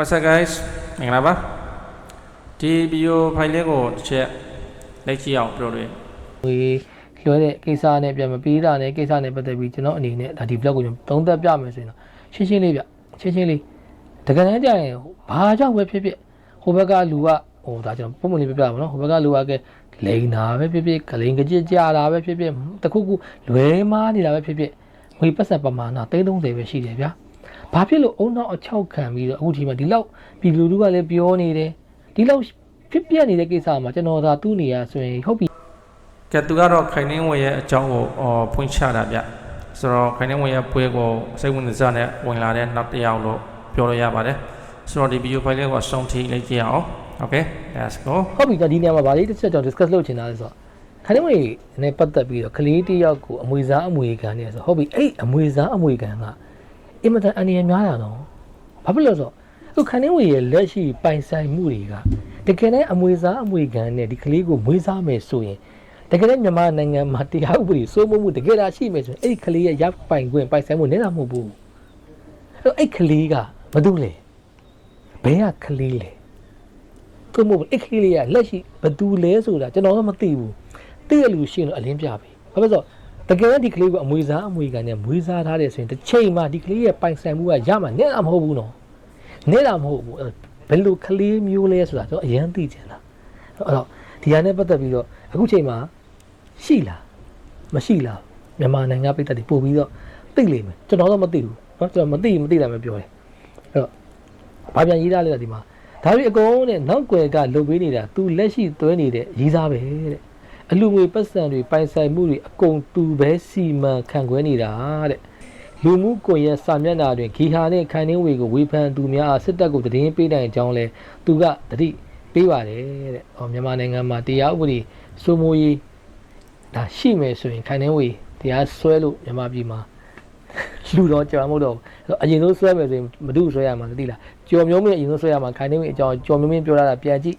What's up guys မင်္ဂလာပါဒီဗီဒီယိုဖိုင်လေးကိုတစ်ချက်လိုက်ကြည့်အောင်ပြောလို့ဝေလွှဲတဲ့ကိစ္စနဲ့ပြန်မပြီးတာနဲ့ကိစ္စနဲ့ပတ်သက်ပြီးကျွန်တော်အနေနဲ့ဒါဒီ blog ကိုကျွန်တော်သုံးသပ်ပြမယ်ဆိုရင်တော့ရှင်းရှင်းလေးပြရှင်းရှင်းလေးတကယ်တမ်းကျရင်ဘာကြောင့်ပဲဖြစ်ဖြစ်ဟိုဘက်ကလူကဟိုဒါကျွန်တော်ပုံမှန်လေးပြပြပါတော့ဟိုဘက်ကလူကကဲလိန်တာပဲဖြစ်ဖြစ်ကလိန်ကကြစ်ကြတာပဲဖြစ်ဖြစ်တခုခုလွဲမားနေတာပဲဖြစ်ဖြစ်ငွေပတ်စံပမာဏ330ပဲရှိတယ်ဗျာ ဘာဖြစ်လို့အုံနောက်အချောက်ခံပြီးတော့အခုဒီမှာဒီလောက်ပြည်လူလူကလည်းပြောနေတယ်ဒီလောက်ဖြစ်ပြနေတဲ့ကိစ္စမှာကျွန်တော်သာသူ့နေရဆိုရင်ဟုတ်ပြီကဲသူကတော့ခိုင်နှင်းဝင်ရဲ့အကြောင်းကိုအော်ဖွင့်ချတာဗျဆိုတော့ခိုင်နှင်းဝင်ရဲ့ပွဲကိုစိတ်ဝင်စားတဲ့ဝင်လာတဲ့နောက်တစ်ယောက်လို့ပြောလို့ရပါတယ်ဆိုတော့ဒီဗီဒီယိုဖိုင်လေးကိုအဆုံးထိလိုက်ကြည့်အောင် Okay let's go ဟုတ်ပြီဒါဒီနေရာမှာဗာလေးတစ်ချက်ကြောင့် discuss လုပ်ချင်တာလဲဆိုတော့ခဏမွေနဲ့ပတ်သက်ပြီးတော့ကလေးတစ်ယောက်ကိုအမွေစားအမွေခံနေဆိုတော့ဟုတ်ပြီအဲ့အမွေစားအမွေခံက အင်မတန်အနေရများတာနော်ဘာဖြစ်လို့လဲဆိုတော့အခုခဏမွေရဲ့လက်ရှိပိုင်ဆိုင်မှုတွေကတကယ်နဲ့အမွေစားအမွေခံနဲ့ဒီကလေးကိုမွေးစားမယ်ဆိုရင်တကယ်နဲ့မြန်မာနိုင်ငံမှာတရားဥပဒေစိုးမိုးမှုတကယ်ဒါရှိမယ်ဆိုရင်အဲ့ဒီကလေးရဲ့ရပ်ပိုင်ခွင့်ပိုင်ဆိုင်မှုနည်းတာမဟုတ်ဘူးအဲ့တော့အဲ့ကလေးကဘာလို့လဲဘယ်ကကလေးလဲကိုမို့အခလေးလေးကလက်ရှိဘသူလဲဆိုတာကျွန်တော်တော့မသိဘူးသိရလူရှိရင်တော့အလင်းပြပြီဘာဖြစ်လို့ တကယ်ဒီကလေးကအမွေစားအမွေကန်နဲ့မွေးစားထားတယ်ဆိုရင်တစ်ချိန်မှာဒီကလေးရဲ့ပိုင်ဆိုင်မှုကရမှာနဲ့အမဟုတ်ဘူးနော်နဲ့တာမဟုတ်ဘူးဘယ်လိုကလေးမျိုးလဲဆိုတာကျွန်တော်အရင်သိချင်တာအဲ့တော့ဒီဟာနဲ့ပတ်သက်ပြီးတော့အခုချိန်မှာရှိလားမရှိလားမြန်မာနိုင်ငံပြည်သက်တွေပို့ပြီးတော့သိလိမ့်မယ်ကျွန်တော်တော့မသိဘူးเนาะကျွန်တော်မသိမသိတာမှပြောတယ်အဲ့တော့ဘာပြန်ရေးထားလဲဒီမှာ ဒါပေအကုန်နဲ့နောက်ွယ်ကလုပ်ပေးနေတာ तू လက်ရှိသွဲနေတဲ့ရေးစားပဲတဲ့ အလူငွေပတ်စံတွေပိုင်ဆိုင်မှုတွေအကုန်တူပဲစီမံခန့်ခွဲနေတာတဲ့လူမှုကွန်ရက်စာမျက်နှာတွင်ဂီဟာနဲ့ခိုင်နှင်းဝေကိုဝေဖန်သူများအားစစ်တပ်ကိုတည်င်းပေးနိုင်ကြောင်းလဲသူကတတိပေးပါတယ်တဲ့။ဟောမြန်မာနိုင်ငံမှာတရားဥပဒေစိုးမိုးရေးဒါရှိမယ်ဆိုရင်ခိုင်နှင်းဝေတရားစွဲလို့မြန်မာပြည်မှာလူတော့ကြောင်မဟုတ်တော့ဘူးအရင်ဆုံးဆွဲမယ်ဆိုရင်မဒုဆွဲရမှာသိလားကြော်မျိုးမင်းအရင်ဆုံးဆွဲရမှာခိုင်နေဝင်အကြောင်းကြော်မျိုးမင်းပြောတာပြန်ကြည့်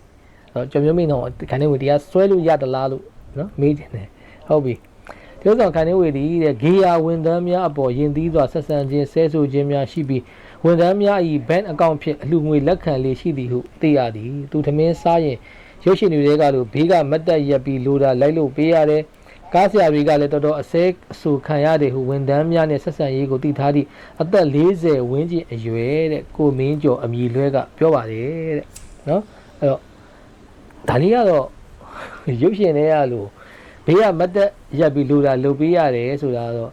အဲ့တော့ကြော်မျိုးမင်းတော့ခိုင်နေဝင်တရားဆွဲလို့ရတလားလို့ နော်မေးတယ်ဟုတ်ပြီဒီဥစ္စာခိုင်နေဝင်ဒီတဲ့ဂေယာဝန်ထမ်းများအပေါ်ယင်သီးစွာဆက်ဆံခြင်းဆဲဆိုခြင်းများရှိပြီးဝန်ထမ်းများ၏ဘဏ်အကောင့်ဖြင့်အလှငွေလက်ခံလေးရှိသည်ဟုသိရသည်သူသမင်းစားရင်ရုပ်ရှင်တွေကလို့ဘေးကမတ်တက်ရက်ပြီးလိုတာလိုက်လို့ပေးရတယ်ကားဆရာတွေကလည်းတော်တော်အစဲအဆူခံရတယ်ဟုဝန်တန်းများနဲ့ဆက်ဆံရေးကိုတည်ထားသည့်အသက်40ဝန်းကျင်အရွယ်တဲ့ကိုမင်းကျော်အမည်လွဲကပြောပါတယ်တဲ့နော်အဲ့တော့ဒါလေးကတော့ ရုပ်ရှင်တွေကလို့ဘေးကမတ်တက်ရက်ပြီးလိုတာလုပ်ပေးရတယ်ဆိုတာတော့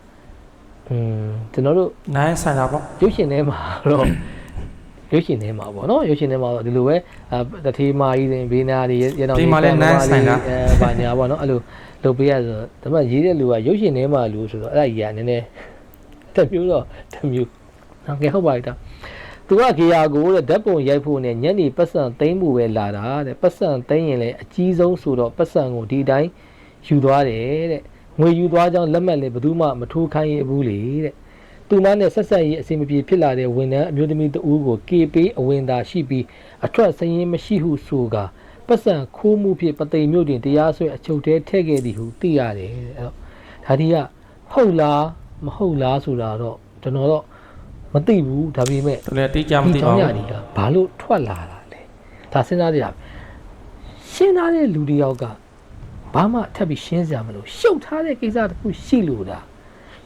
อืมကျွန်တော်တို့နိုင်ဆိုင်တာပေါ့ရုပ်ရှင်ထဲမှာတော့ရုပ်ရှင်ထဲမှာပေါ့နော်ရုပ်ရှင်ထဲမှာတော့ဒီလိုပဲအာတထေးမာကြီးတွေဘေးနာတွေရတော်အဲဘာညာပေါ့နော်အဲ့လိုလုပ်ပေးရဆိုတော့ဒါမှရေးတဲ့လူကရုပ်ရှင်ထဲမှာလူဆိုတော့အဲ့ဒါကြီးကနည်းနည်းတစ်မျိုးတော့တစ်မျိုးဟုတ်ကဲ့ဟုတ်ပါပြီဒါ သူကဂေယာကိုတဲ့ဓာတ်ပုံရိုက်ဖို့နဲ့ညနေပတ်စံသိမ်းဖို့ပဲလာတာတဲ့ပတ်စံသိမ်းရင်လည်းအကြီးဆုံးဆိုတော့ပတ်စံကိုဒီတိုင်းယူသွားတယ်တဲ့ငွေယူသွားကြောင်းလက်မှတ်လည်းဘယ်သူမှမထိုးခိုင်းရဘူးလေတဲ့သူမနဲ့ဆက်ဆက်ရေးအစီအမပြေဖြစ်လာတဲ့ဝန်ထမ်းအမျိုးသမီးတဦးကို KP အဝင်သာရှိပြီးအထွက်စရင်မရှိဟုဆိုကပတ်စံခိုးမှုဖြင့်ပသိမ်မြို့တွင်တရားစွဲအချုပ်ထဲထည့်ခဲ့သည်ဟုသိရတယ်အဲ့တော့ဒါဒီကဟုတ်လားမဟုတ်လားဆိုတာတော့ကျွန်တော်တော့ မသိဘူးဒါပေမဲ့သူလည်းတိကျမဒီသိကြောပါင်းရဘူးတွေကဘာလို့ထွက်လာတာလဲဒါစဉ်းစားကြရရှင်းသားတဲ့လူတစ်ယောက်ကဘာမှထပ်ပြီးရှင်းစရာမလိုရှုပ်ထားတဲ့ကိစ္စတစ်ခုရှိလို့ဒါ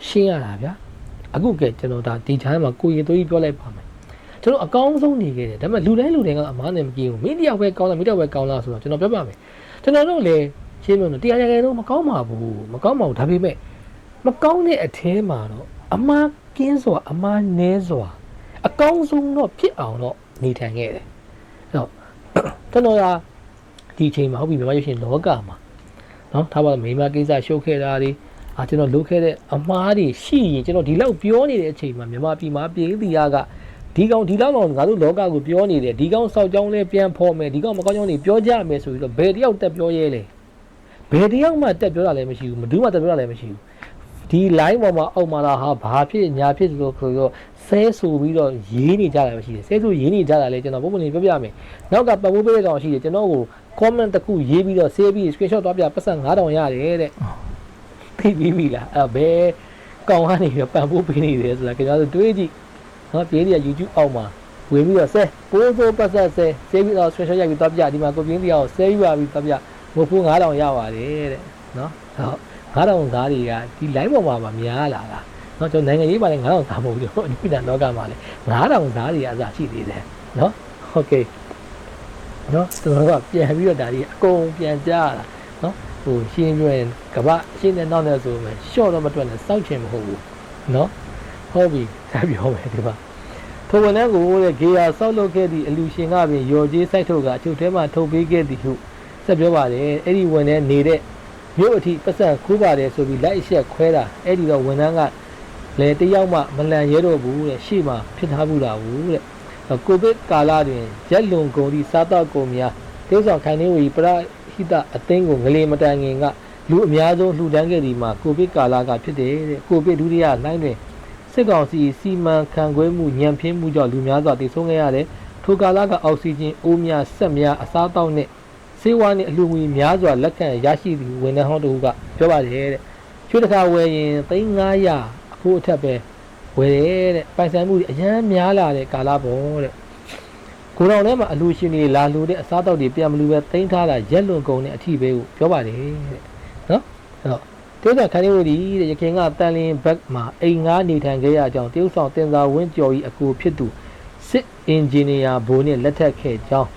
ရှင်းရတာဗျာအခုကဲကျွန်တော်ဒါဒီချမ်းမှာကိုရင်သွေးပြောလိုက်ပါမယ်ကျွန်တော်အကောင်းဆုံးနေခဲ့တယ်ဒါပေမဲ့လူတိုင်းလူတိုင်းကအမားနဲ့မကြည့်ဘူးမင်းတယောက်ပဲကောင်းလားမင်းတယောက်ပဲကောင်းလားဆိုတော့ကျွန်တော်ပြောပါမယ်ကျွန်တော်တို့လည်းရှင်းလို့တရားရရတော့မကောင်းပါဘူးမကောင်းပါဘူးဒါပေမဲ့မကောင်းတဲ့အထဲမှာတော့အမား ကင်းစွာအမားနည်းစွာအကောင်းဆုံးတော့ဖြစ်အောင်တော့နေထိုင်ခဲ့တယ်အဲ့တော့ကျွန်တော်ကဒီအချိန်မှာဟုတ်ပြီမြန်မာရုပ်ရှင်လောကမှာနော်ထားပါမိမကိစ္စရှုပ်ခဲ့တာတွေအာကျွန်တော်လုပ်ခဲ့တဲ့အမားတွေရှိရင်ကျွန်တော်ဒီလောက်ပြောနေတဲ့အချိန်မှာမြန်မာပြည်မှာပြည်သူရကဒီကောင်ဒီလောက်တော့ငါတို့လောကကိုပြောနေတယ်ဒီကောင်စောက်ကြောင်းလဲပြန်ဖော်မယ်ဒီကောင်မကောင်းကြောင်းတွေပြောကြမယ်ဆိုပြီးတော့ဘယ်တယောက်တက်ပြောရဲလဲဘယ်တယောက်မှတက်ပြောတာလည်းမရှိဘူးမဒူးမှတက်ပြောတာလည်းမရှိဘူး ဒီ line ပေါ်မှာအောက်မှာလာဟာဘာဖြစ်ညာဖြစ်လို့ဆိုတော့ဆဲဆိုပြီးတော့ရေးနေကြတာမရှိတယ်ဆဲဆိုရေးနေကြတာလဲကျွန်တော်ပုံမှန်လေးပြောပြမယ်နောက်ကပတ်ဖို့ပေးတဲ့ကောင်ရှိတယ်ကျွန်တော်ကို comment တစ်ခုရေးပြီးတော့ save ပြီး screenshot သွားပြပတ်စံ9000ရတယ်တဲ့ဖိပြီးပြီလားအဲ့ဘယ်ကောင်ကနေပြီးပန်ဖို့ပေးနေတယ်ဆိုတာကျွန်တော်တို့တွေးကြည့်နော်ပြေးနေရ YouTube အောက်မှာဝင်ပြီးတော့ဆဲပိုးစိုးပတ်ဆက်ဆဲဆဲပြီးတော့ special ရိုက်ပြီးတော့ပြဒီမှာကိုပြင်းတရားကိုဆဲပြီးပါပြီးတော့ပြငိုဖိုး9000ရပါတယ်တဲ့နော်ဟုတ် 9000သားတွေကဒီ line ပေါ်မှာမများလာတာနော်ကျွန်တော်နိုင်ငံရေးပါလဲ9000သားမဟုတ်ဘူးကျွန်တော်အနိဒန်လောကမှာလဲ9000သားတွေအစားရှိသေးတယ်နော်ဟုတ်ကဲ့နော်ကျွန်တော်ကပြန်ပြီးတော့ဒါဒီအကုန်ပြန်ကြားလာနော်ဟိုရှင်းပြရင်ကပရှင်းတဲ့နောက်နဲ့ဆိုမယ်ရှော့တော့မတွက်နဲ့စောက်ချင်မဟုတ်ဘူးနော်ဟုတ်ပြီဆက်ပြောမယ်ဒီမှာထိုဝန်ထမ်းကိုတဲ့ဂေယာဆောက်လုပ်ခဲ့သည့်အလူရှင်ကပင်ရော်ကြီးစိုက်ထုတ်ကအချုပ်ထဲမှာထုတ်ပေးခဲ့သည်ဟုဆက်ပြောပါတယ်အဲ့ဒီဝန်ထမ်းနေတဲ့ မြို့အထိပတ်စံခိုးပါတယ်ဆိုပြီးလိုက်အဆက်ခွဲတာအဲ့ဒီတော့ဝန်ထမ်းကလည်းတယောက်မှမလန်ရဲတော့ဘူးတဲ့ရှေ့မှာဖြစ်ထားဘူးတာဘူးတဲ့ကိုဗစ်ကာလတွင်ရက်လွန်ကုန်သည့်စားတော့ကုန်များတေးဆောင်ခိုင်နေဝီပရဟိတအသင်းကိုငလေမတန်ငင်ကလူအများဆုံးလှူဒန်းခဲ့ဒီမှာကိုဗစ်ကာလကဖြစ်တယ်တဲ့ကိုဗစ်ဒုတိယလှိုင်းတွင်စစ်ကောင်စီစီမံခန့်ခွဲမှုညံဖျင်းမှုကြောင့်လူများစွာတည်ဆုံးခဲ့ရတယ်။ထိုကာလကအောက်ဆီဂျင်အိုးများဆက်များအစားအသောက်နဲ့ ဆေးဝါးနဲ့အလှူငွေများစွာလက်ခံရရှိသူဝန်ထမ်းဟောင်းတို့ကပြောပါတယ်တဲ့။ကျွတ်တစ်ခါဝယ်ရင်3900အခုအထက်ပဲဝယ်တယ်တဲ့။ပိုင်ဆိုင်မှုတွေအများများလာတဲ့ကာလပေါ့တဲ့။ကိုယ်တော်ထဲမှာအလှူရှင်တွေလာလှူတဲ့အစားအသောက်တွေပြန်မလူပဲတင်ထားတာရက်လွန်ကုန်တဲ့အထီးပဲကိုပြောပါတယ်တဲ့။နော်။အဲ့တော့တေးစာခန်းလေးဝတီတဲ့ရခင်ကတန်လင်းဘက်မှာအိမ်ငါးနေထိုင်ခဲ့ရကြောင်းတရုတ်ဆောင်တင်စာဝင်းကျော်ကြီးအကူဖြစ်သူစစ်အင်ဂျင်နီယာဘိုးနဲ့လက်ထပ်ခဲ့ကြောင်း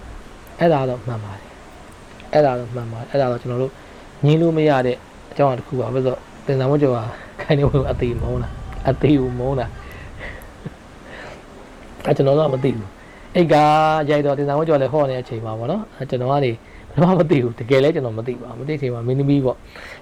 အဲ့ဒါတော့မှန်ပါတယ် အဲ့ဒါတော့မှန်ပါတယ်အဲ့ဒါတော့ကျွန်တော်တို့ညင်းလို့မရတဲ့အကြောင်းအတစ်ခုပါပဲဆိုတော့တင်စာဝင်းကျော်ကခိုင်းနေဝင်အသေးမုန်းလားအသေးကိုမုန်းလားအဲ့ကျွန်တော်တော့မသိဘူးအဲ့ကရိုက်တော့တင်စာဝင်းကျော်လည်းဟောနေတဲ့အချိန်ပါဗောနော်အဲ့ကျွန်တော်ကနေဘယ်မှမသိဘူးတကယ်လဲကျွန်တော်မသိပါဘူးမသိချိန်မှာမင်းသမီးပေါ့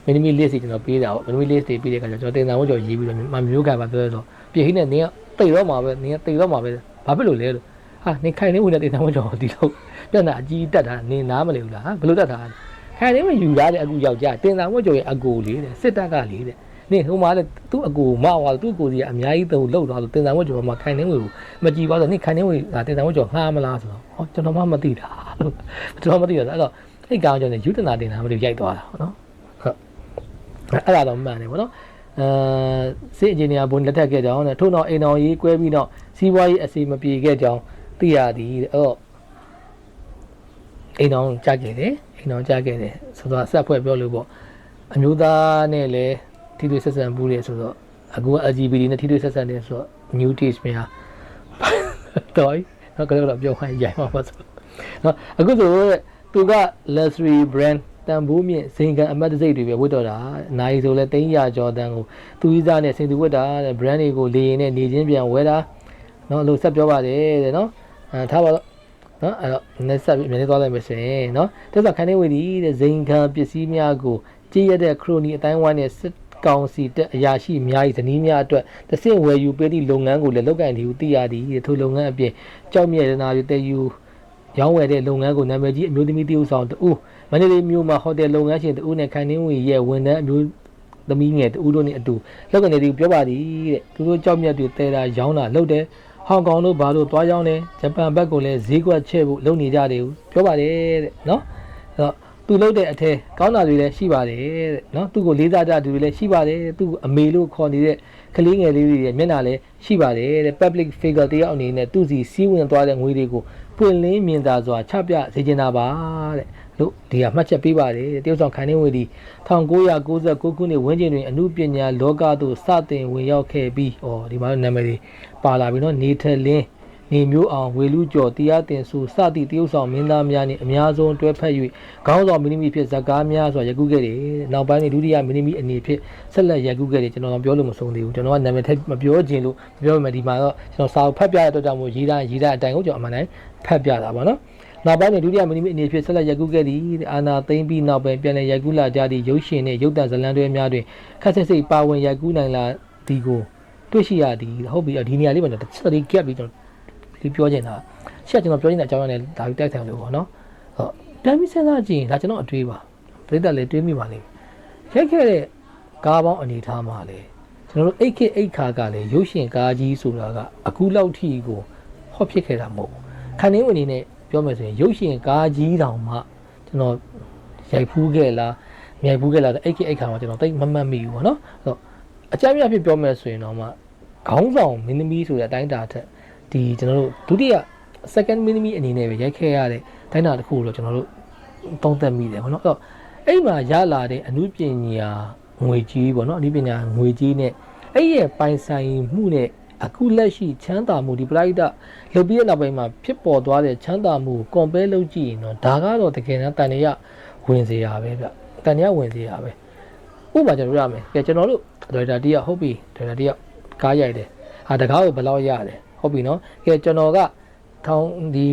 မင်းသမီး list တွေကျွန်တော်ပေးတာပေါ့မင်းသမီး list တွေပေးတဲ့အခါကျတော့ကျွန်တော်တင်တန်ဝတ်ကျော်ရေးပြီးတော့မမျိုးကပါပြောဆိုပြည်ဟိနဲ့နင်းကတိတ်တော့မှာပဲနင်းကတိတ်တော့မှာပဲဘာဖြစ်လို့လဲလို့ ဟာနင်းခိုင်နေဝင်တဲ့တင်တန်ဝတ်ကျော်ဒီလောက်ပြဿနာအကြီးတက်တာနင်းနားမလဲဘူးလားဟာဘယ်လိုတက်တာလဲခိုင်နေဝင်ယူလာတဲ့အခုယောက်ျားတင်တန်ဝတ်ကျော်ရဲ့အကိုလေးတဲ့စစ်တပ်ကလေးတဲ့နင်းဟိုမှာလေသူ့အကိုမဝါသူ့ကိုစီကအများကြီးတုံလောက်သွားလို့တင်တန်ဝတ်ကျော်မှာခိုင်နေဝင်ကိုမကြည့်ပါဆိုနင်းခိုင်နေဝင်ကတင်တန်ဝတ်ကျော်ငှားမလားဆိုတော့ဟောကျွန်တော်မှမသိတာလို့ကျွန်တော်မသိတာအဲ့တော့အဲ့ကောင်ကျော်နေယူတနာတင်တာမလို့ရိုက်သွားတာနော်အဲ့ဒါတော့မှန်တယ်ဗောနော်အဲစစ်အင်ဂျင်နီယာဘုံလက်ထပ်ခဲ့ကြောင်းနဲ့ထို့နောက်အိမ်တော်ရေးကွဲပြီးတော့စီးပွားရေးအစီမပြေခဲ့ကြောင်း သိရသည်တဲ့အဲ့တော့အိမ်တော်ကြားခဲ့တယ်အိမ်တော်ကြားခဲ့တယ်ဆိုတော့ဆက်ဖွဲ့ပြောလို့ပေါ့အမျိုးသားနဲ့လည်းထိတွေ့ဆက်ဆံမှုတွေဆိုတော့အခု LGBT နဲ့ထိတွေ့ဆက်ဆံနေဆိုတော့ new teach များတော်တော့ကတော့ပြောခိုင်းရိုင်းပါပါဆိုတော့အခုဆိုသူက luxury brand တန်ဖိုးမြင့်ဇင်ကန်အမတ်တစိတ်တွေပဲဝတ်တော်တာနိုင်ဆိုလဲ300ကျော်တန်ကိုသူကြီးစားနဲ့စင်သူဝတ်တာတဲ့ brand တွေကိုလေရင်နဲ့နေချင်းပြန်ဝဲတာနော်လို့ဆက်ပြောပါတယ်တဲ့နော် အဲထားပါတော့နော်အဲ့တော့နည်းဆက်ပြီးအမြဲတမ်းသွားလိုက်မယ်ဆိုရင်နော်တက်ဆောင်ခန်းလေးဝေဒီတဲ့ဇိန်ခံပစ္စည်းများကိုကြည့်ရတဲ့ခရိုနီအတိုင်းဝိုင်းနဲ့စစ်ကောင်စီတက်အရာရှိများ၏ဇနီးများအတွက်တဆင့်ဝယ်ယူပေးသည့်လုပ်ငန်းကိုလည်းလုပ်ကင်သည်ဟုသိရသည်ထိုလုပ်ငန်းအပြင်ကြောက်မြဲရနာယူတည်ယူရောင်းဝယ်တဲ့လုပ်ငန်းကိုနာမည်ကြီးအမျိုးသမီးတဦးဆောင်တူမန္တလေးမြို့မှာဟိုတယ်လုပ်ငန်းရှင်တူနဲ့ခန်းနှင်းဝီရဲ့ဝန်ထမ်းအမျိုးသမီးငယ်တူတို့နဲ့အတူလုပ်ကနေသူပြောပါသည်တဲ့သူတို့ကြောက်မြတ်တွေတဲတာရောင်းတာလုပ်တယ် ဟောင်ကောင်တို့ဘာလို့သွားရောင်းလဲဂျပန်ဘက်ကိုလည်းဈေးကွက်ချဲ့ဖို့လုပ်နေကြတယ်ပြောပါတယ်တဲ့နော်အဲ့တော့သူလုပ်တဲ့အထက်ကောင်းတာတွေလည်းရှိပါတယ်တဲ့နော်သူ့ကိုလေးစားကြသူတွေလည်းရှိပါတယ်သူ့ကိုအမေလို့ခေါ်နေတဲ့ကလေးငယ်လေးတွေရဲ့မျက်နှာလည်းရှိပါတယ်တဲ့ public figure တယောက်အနေနဲ့သူ့စီစီးဝင်သွားတဲ့ငွေတွေကိုပွင့်လင်းမြင်သာစွာချပြစေချင်တာပါတဲ့လို့ဒီကမှတ်ချက်ပေးပါတယ်တရုတ်ဆောင်ခိုင်နေဝေဒီ1996ခုနှစ်ဝန်းကျင်တွင်အမှုပညာလောကသို့စတင်ဝင်ရောက်ခဲ့ပြီးဩဒီမှာနာမည်တွေ ပါလာပြီနော်နေထလင်းနေမျိုးအောင်ဝေလူကျော်တရားတင်စုစသည့်တရုတ်ဆောင်မင်းသားများနှင့်အများဆုံးတွဲဖက်၍ခေါင်းဆောင်မင်းသမီးဖြစ်ဇကားများစွာရကူခဲ့တယ်နောက်ပိုင်းတွင်ဒုတိယမင်းသမီးအနေဖြင့်ဆက်လက်ရကူခဲ့တယ်ကျွန်တော်ပြောလို့မဆုံးသေးဘူးကျွန်တော်ကနာမည်ထည့်မပြောခြင်းလို့မပြောမှဒီမှာတော့ကျွန်တော်စာဖတ်ပြရတဲ့အတွက်ကြောင့်မို့ရေးတာရေးတာအတိုင်းကိုကျွန်တော်အမှန်တိုင်းဖတ်ပြတာပါနော်နောက်ပိုင်းတွင်ဒုတိယမင်းသမီးအနေဖြင့်ဆက်လက်ရိုက်ကူးခဲ့သည်အာနာသိမ့်ပြီးနောက်ပိုင်းပြန်လည်ရိုက်ကူးလာကြသည့်ရုပ်ရှင်နှင့်ရုပ်သံဇာတ်လမ်းတွဲများတွင်ခက်ဆစ်စိတ်ပါဝင်ရိုက်ကူးနိုင်လာသည်ကို တွေ့ရှိရသည်ဟုတ်ပြီဒီနေရာလေးမှာကျွန်တော် study gap ပြီးကျွန်တော်ဒီပြောချင်တာရှက်ကျွန်တော်ပြောချင်တဲ့အကြောင်းအရာနဲ့ဒါပြီးတိုက်ဆိုင်လို့ပေါ့နော်ဟုတ်ပြန်ပြီးစဉ်းစားကြည့်ရင်ဒါကျွန်တော်အတွေးပါပြိတ္တလည်းတွေးမိပါလိမ့်မယ်ရိုက်ခဲ့တဲ့ကားပေါင်းအနေထားမှာလေကျွန်တော်တို့ 8K 8ခါကလည်းရုပ်ရှင်ကားကြီးဆိုတာကအခုလောက်ထိကိုဟော့ဖြစ်ခဲ့တာမဟုတ်ဘူးခန်းနေဝင်နေနဲ့ပြောမယ်ဆိုရင်ရုပ်ရှင်ကားကြီးတောင်မှကျွန်တော်ရိုက်ဖူးခဲ့လားမြိုက်ဖူးခဲ့လားအဲ့ဒီအဲ့ခါမှာကျွန်တော်တိတ်မမှတ်မိဘူးပေါ့နော်အဲ့တော့ အကြမ်းပြဖြစ်ပြောမယ်ဆိုရင်တော့မှခေါင်းဆောင်မင်းသမီးဆိုတဲ့အတိုင်းတာထက်ဒီကျွန်တော်တို့ဒုတိယ second minute အနေနဲ့ပဲရိုက်ခဲ့ရတဲ့တိုင်းတာတစ်ခုကိုတော့ကျွန်တော်တို့သုံးသပ်မိတယ်ဗောနော်အဲ့တော့အဲ့မှာရလာတဲ့အမှုပညာငွေကြီးဗောနော်အမှုပညာငွေကြီးနဲ့အဲ့ရဲ့ပိုင်ဆိုင်မှုနဲ့အခုလက်ရှိချမ်းသာမှုဒီပလိုက်တာလုပ်ပြီးတဲ့နောက်ပိုင်းမှာဖြစ်ပေါ်သွားတဲ့ချမ်းသာမှုကို compare လုပ်ကြည့်ရင်တော့ဒါကတော့တကယ်တမ်းတန်ရဝင်စေရပဲဗျတန်ရဝင်စေရပဲဥပမာကျွန်တော်ရမယ်ကဲကျွန်တော်တို့ ဒရိုက်တာတီးရဟုတ်ပြီဒရိုက်တာတီးရကားရိုက်တယ်ဟာတကားကိုဘယ်လောက်ရတယ်ဟုတ်ပြီနော်ကဲကျွန်တော်ကထောင်ဒီ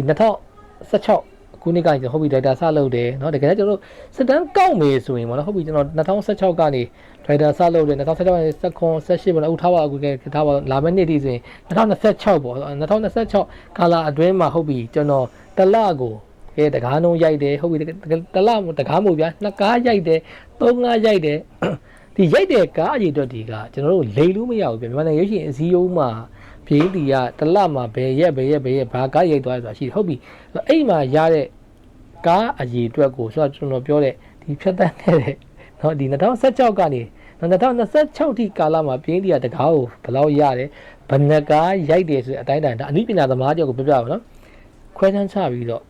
2016ခုနှစ်ကကျွန်တော်ဟုတ်ပြီဒရိုက်တာဆက်လုပ်တယ်နော်တကယ်ကျွန်တော်တို့စတန်ကောက်မေဆိုရင်ပေါ့နော်ဟုတ်ပြီကျွန်တော်2016ကနေဒရိုက်တာဆက်လုပ်တယ်2016ကနေ18ပေါ့နော်အခုထားပါအခုကဲထားပါလာမယ့်နှစ်တည်းဆိုရင်2026ပေါ့2026ကာလာအတွင်းမှာဟုတ်ပြီကျွန်တော်တလကိုကဲတကားနှုံးရိုက်တယ်ဟုတ်ပြီတကားတကားမို့ဗျာနှစ်ကားရိုက်တယ်သုံးကားရိုက်တယ် ဒီရိုက်တဲ့ကားအရေးအတွက်ဒီကကျွန်တော်တို့လိန်လို့မရဘူးပြန်မြန်မာနိုင်ငံရုပ်ရှင်အစည်းအရုံးမှာပြင်းတီကတလမှာဘယ်ရက်ဘယ်ရက်ဘယ်ရက်ဘာကားရိုက်သွားလဲဆိုတာရှိတယ်ဟုတ်ပြီအဲ့မှာရတဲ့ကားအရေးအတွက်ကိုဆိုတော့ကျွန်တော်ပြောတဲ့ဒီဖြတ်တန်းခဲ့တဲ့เนาะဒီ2016ကနေ2026ထိကာလမှာပြင်းတီကတကားကိုဘယ်လောက်ရတယ်ဘယ်နှကားရိုက်တယ်ဆိုတဲ့အတိုင်းတိုင်းဒါအနည်းပညာသမားကြောက်ကိုပြောပြပါနော်ခွဲချမ်းချပြီးတော့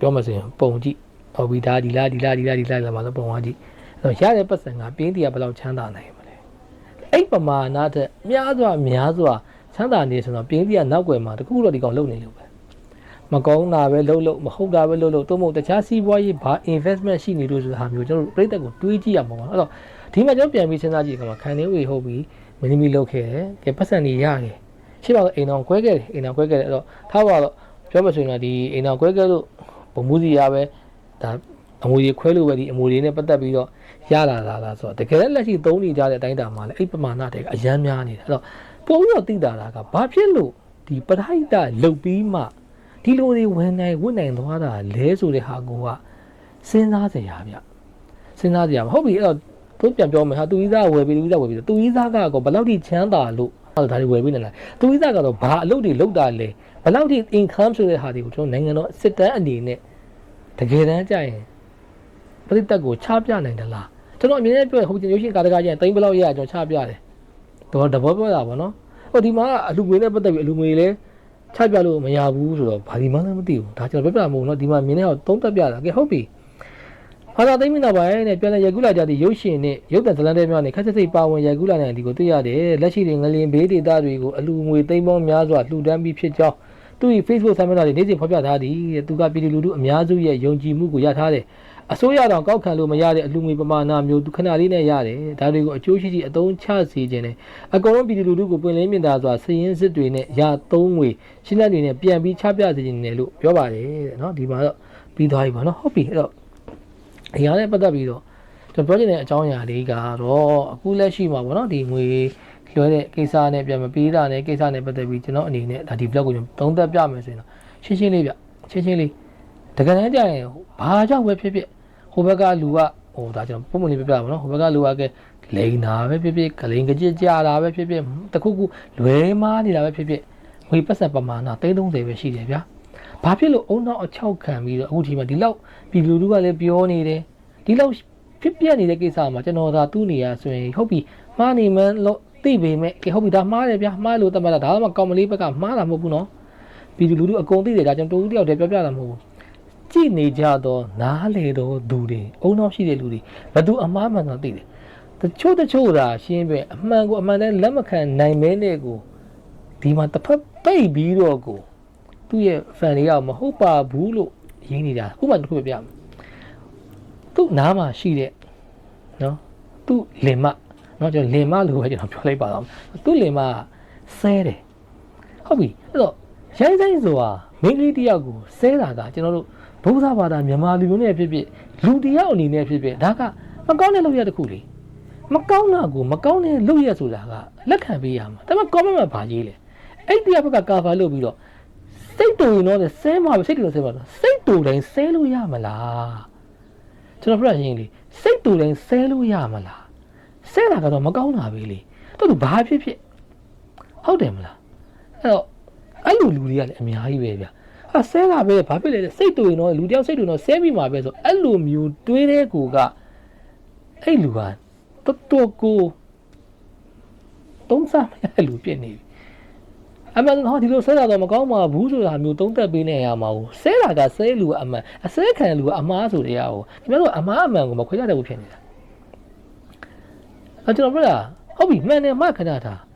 ပြောမှဆိုရင်ပုံကြည့်ဟောပြီးဒါဒီလားဒီလားဒီလားဒီလားလာမှာလို့ပုံသွားကြည့် အဲ့ တော့ရတဲ့ပတ်စံကပြင်းတီးကဘယ်လောက်ချမ်းသာနိုင်မလဲအဲ့ပမာဏတဲ့များစွာများစွာချမ်းသာနေဆိုတော့ပြင်းတီးကနောက်ွယ်မှာတခုတော့ဒီကောင်လုံနေလို့ပဲမကောင်းတာပဲလုံလုံမဟုတ်တာပဲလုံလုံတို့မဟုတ်တခြားစီးပွားရေးဘာ investment ရှိနေလို့ဆိုတာမျိုးကျွန်တော်တို့ပြိသက်ကိုတွေးကြည့်ရမှာပေါ့နော်အဲ့တော့ဒီမှာကျွန်တော်ပြန်ပြီးစဉ်းစားကြည့်ခါမှာခံနေဝေဟုတ်ပြီးမင်းသမီးလုတ်ခဲ့တယ်ကဲပတ်စံနေရတယ်ရှိပါတော့အိမ်တော်ကွဲခဲ့တယ်အိမ်တော်ကွဲခဲ့တယ်အဲ့တော့ထားပါတော့ပြောမဆိုရင်တော့ဒီအိမ်တော်ကွဲခဲ့လို့ဘုံမှုစီရပဲဒါ အမွေတွေခွဲလို့ပဲဒီအမွေတွေနဲ့ပတ်သက်ပြီးတော့ရလာတာလားဆိုတော့တကယ်လည်းလက်ရှိသုံးနေကြတဲ့အတိုင်းတာမှာလည်းအဲ့ပမာဏတွေကအရန်များနေတာအဲ့တော့ပုံပြီးတော့သိတာတာကဘာဖြစ်လို့ဒီပထိုက်တာလုတ်ပြီးမှဒီလိုတွေဝင်နိုင်ဝင်နိုင်သွားတာလဲဆိုတဲ့ဟာကိုကစဉ်းစားစရာဗျစဉ်းစားစရာဟုတ်ပြီအဲ့တော့သူပြန်ပြောမယ်ဟာသူကြီးသားဝယ်ပြီးသူကြီးသားဝယ်ပြီးသူကြီးသားကတော့ဘယ်လောက်ထိချမ်းသာလို့အဲ့ဒါတွေဝယ်ပြီးနေလားသူကြီးသားကတော့ဘာအလုပ်တွေလုပ်တာလဲဘယ်လောက်ထိ income ဆိုတဲ့ဟာတွေကိုကျွန်တော်နိုင်ငံတော်စစ်တမ်းအနေနဲ့တကယ်တမ်းကြရင် ပရိသတ်ကိုချပြနိုင်တယ်လားကျွန်တော်အမြဲတမ်းပြောဟုတ်ကျွန်တော်ရုပ်ရှင်ကာတကားကျရင်တိမ်ဘလောက်ရရကျွန်တော်ချပြတယ်တော့တဘောပြောတာဗောနော်ဟိုဒီမှာအလူငွေနဲ့ပတ်သက်ပြီးအလူငွေလဲချပြလို့မရဘူးဆိုတော့ဘာဒီမှလည်းမသိဘူးဒါကျွန်တော်ပြောပြမှာမဟုတ်နော်ဒီမှာမြင်နေတော့သုံးသက်ပြတာကဲဟုတ်ပြီဟာသာသိမ်းမနာပိုင်းနဲ့ပြန်လဲရကူလာကြတဲ့ရုပ်ရှင်နဲ့ရုပ်တံဇလန်တဲ့များနဲ့ခက်စစ်စိတ်ပါဝင်ရကူလာတဲ့ဒီကိုတွေ့ရတယ်လက်ရှိတွေငလင်ဘေးဒေတာတွေကိုအလူငွေသိမ်းပေါင်းများစွာလှူဒန်းပြီးဖြစ်ကြောင်းသူ့ရဲ့ Facebook စာမျက်နှာတွေနေ့စဉ်ဖော်ပြထားသည်သူကပြည်သူလူထုအများစုရဲ့ယုံကြည်မှုကိုရထားတယ် အစိုးရတော်ကောက်ခံလို့မရတဲ့အလူငွေပမာဏမျိုးသူခဏလေးနဲ့ရတယ်ဒါတွေကိုအကျိုးရှိရှိအသုံးချစေခြင်းနဲ့အကုန်လုံးပြည်သူလူထုကိုပွင့်လင်းမြင်သာစွာစည်ရင်းစစ်တွေနဲ့ရသုံးငွေရှင်းလက်တွေနဲ့ပြန်ပြီးချပြစေခြင်းနဲ့လို့ပြောပါတယ်တဲ့နော်ဒီမှာတော့ပြီးသွားပြီပါနော်ဟုတ်ပြီအဲ့တော့ဒီဟာနဲ့ပတ်သက်ပြီးတော့ကျွန်တော်ပြောချင်တဲ့အကြောင်းအရာလေးကတော့အခုလက်ရှိမှာပေါ့နော်ဒီငွေလွှဲတဲ့ကိစ္စနဲ့ပြန်မပေးတာနဲ့ကိစ္စနဲ့ပတ်သက်ပြီးကျွန်တော်အနေနဲ့ဒါဒီ blog ကိုကျွန်တော်သုံးသပ်ပြမယ်ဆိုရင်တော့ရှင်းရှင်းလေးဗျရှင်းရှင်းလေးတကယ်တမ်းကျရင်ဘာကြောင့်ပဲဖြစ်ဖြစ် ဟိုဘက်ကလူကဟိုဒါကျွန်တော်ပုံမှန်လေးပြပြပါနော်ဟိုဘက်ကလူကကဲလိန်တာပဲဖြစ်ဖြစ်ဂလိန်ကြစ်ကြတာပဲဖြစ်ဖြစ်တခုခုလွဲမားနေတာပဲဖြစ်ဖြစ်ငွေပတ်စံပမာဏ330ပဲရှိတယ်ဗျာဘာဖြစ်လို့အုံနောက်အချောက်ခံပြီးတော့အခုဒီမှာဒီလောက်ပြည်လူလူကလည်းပြောနေတယ်ဒီလောက်ဖြစ်ပြနေတဲ့ကိစ္စမှာကျွန်တော်သာသူ့နေရဆိုရင်ဟုတ်ပြီမှားနေမှလို့သိပေမဲ့ကဲဟုတ်ပြီဒါမှားတယ်ဗျာမှားလို့တတ်မှတ်တာဒါမှကောင်းမလေးဘက်ကမှားတာမဟုတ်ဘူးနော်ပြည်လူလူအကုန်သိတယ်ဒါကျွန်တော်တူတူတယောက်တည်းပြောပြတာမဟုတ်ဘူး ကြည့်နေကြတော့နားလေတော့သူတွေအုံနောက်ရှိတဲ့လူတွေဘသူအမှားမှန်တော့သိတယ်တချို့တချို့သာရှင်းပဲအမှန်ကိုအမှန်တည်းလက်မခံနိုင်မဲနဲ့ကိုဒီမှာတစ်ဖက်ပိတ်ပြီးတော့ကိုသူ့ရဲ့ fan တွေကမဟုတ်ပါဘူးလို့ရင်းနေတာခုမှတစ်ခုပြပြမယ်သူ့နားမှာရှိတဲ့နော်သူ့လင်မနော်ကျွန်တော်လင်မလို့ပဲကျွန်တော်ပြောလိုက်ပါတော့သူ့လင်မဆဲတယ်ဟုတ်ပြီအဲ့တော့ရိုင်းဆိုင်ဆိုတာမိန်းကလေးတစ်ယောက်ကိုဆဲတာကကျွန်တော်တို့ ဗုဒ္ဓဘာသာမြန်မာလူမျိုးနဲ့ဖြစ်ဖြစ်လူတယောက်အနေနဲ့ဖြစ်ဖြစ်ဒါကမကောင်းတဲ့လုပ်ရတစ်ခုလေမကောင်းတာကိုမကောင်းတဲ့လုပ်ရဆိုတာကလက်ခံပေးရမှာဒါပေမဲ့ comment မှာဗာရေးလေအဲ့ဒီဘက်ကကာဗာလုပ်ပြီးတော့စိတ်တူရင်တော့ဆဲမှာပဲစိတ်တူလို့ဆဲမှာတော့စိတ်တူတိုင်းဆဲလို့ရမလားကျွန်တော်ပြရရင်လေစိတ်တူတိုင်းဆဲလို့ရမလားဆဲတာကတော့မကောင်းတာပဲလေတော်တော်ဘာဖြစ်ဖြစ်ဟုတ်တယ်မလားအဲ့တော့အဲ့လိုလူတွေကလည်းအများကြီးပဲဗျာ ဟာဆဲတာပဲဘာဖြစ်လဲစိတ်တူရင်တော့လူတယောက်စိတ်တူတော့ဆဲပြီးမှာပဲဆိုအဲ့လိုမျိုးတွေးတဲ့ကိုကအဲ့လူကတော်တော်ကိုသုံးစားမရတဲ့လူဖြစ်နေပြီအမှန်တော့ဒီလိုဆဲတာတော့မကောင်းပါဘူးဆိုတာမျိုးသုံးသက်ပေးနေရမှာဘူးဆဲတာကဆဲလူကအမှန်အဆဲခံလူကအမှားဆိုတဲ့အရာကိုခင်ဗျားတို့အမှားအမှန်ကိုမခွဲခြားတတ်ဘူးဖြစ်နေတာအဲကျွန်တော်ပြောတာဟုတ်ပြီမှန်တယ်မှခဏတာပေး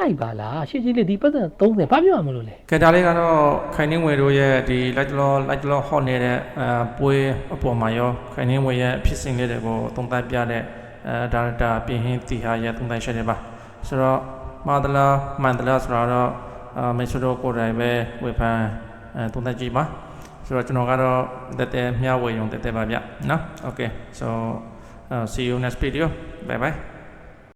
လိုက်ပါလားရှင်းရှင်းလေးဒီပတ်စံ30ဘာပြောရမလို့လဲကဲဒါလေးကတော့ခိုင်နှင်းဝေတို့ရဲ့ဒီလိုက်တလောလိုက်တလောဟော့နေတဲ့အဲပွဲအပေါ်မှာရောခိုင်နှင်းဝေရဲ့ဖြစ်စဉ်လေးတွေကိုသုံးသပ်ပြတဲ့အဲဒါရတာပြင်ဟင်းတီဟာရဲ့သုံးသပ်ချက်တွေပါဆိုတော့မာဒလာမန္တလာဆိုတော့အာမေဆိုတော့ကိုယ်တိုင်ပဲဝေဖန်အဲသုံးသပ်ကြည့်ပါဆိုတော့ကျွန်တော်ကတော့တက်တက်မျှဝေရုံတက်တက်ပါဗျနော် okay so uh, see you next video bye bye